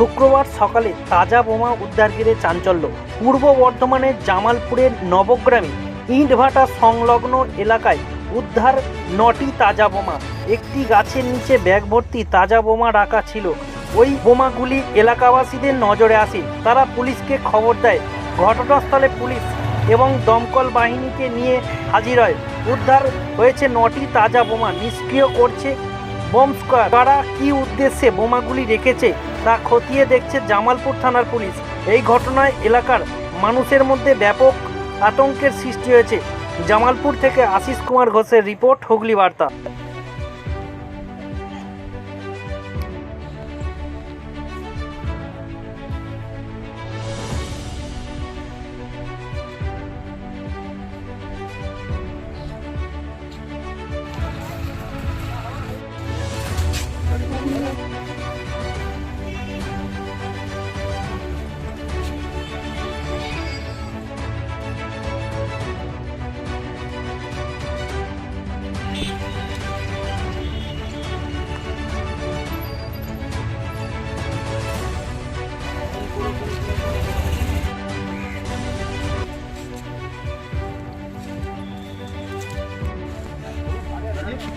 শুক্রবার সকালে তাজা বোমা উদ্ধার ঘিরে চাঞ্চল্য। পূর্ব বর্ধমানের জামালপুরের নবগ্রামে ইটভাটা সংলগ্ন এলাকায় উদ্ধার নটি তাজা বোমা। একটি গাছের নিচে ব্যাগ ভর্তি তাজা বোমা রাখা ছিল। ওই বোমাগুলি এলাকাবাসীদের নজরে আসে। তারা পুলিশকে খবর দেয়। ঘটনাস্থলে পুলিশ এবং দমকল বাহিনীকে নিয়ে হাজির হয়। উদ্ধার হয়েছে নটি তাজা বোমা। নিষ্ক্রিয় করছে বোম স্কোয়াড তারা কি উদ্দেশ্যে বোমাগুলি রেখেছে তা খতিয়ে দেখছে জামালপুর থানার পুলিশ। এই ঘটনায় এলাকার মানুষের মধ্যে ব্যাপক আতঙ্কের সৃষ্টি হয়েছে। জামালপুর থেকে আশিস কুমার ঘোষের রিপোর্ট, হুগলি বার্তা।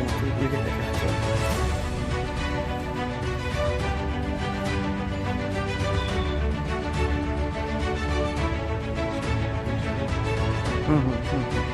이렇게 되겠죠. 음, 음, 음.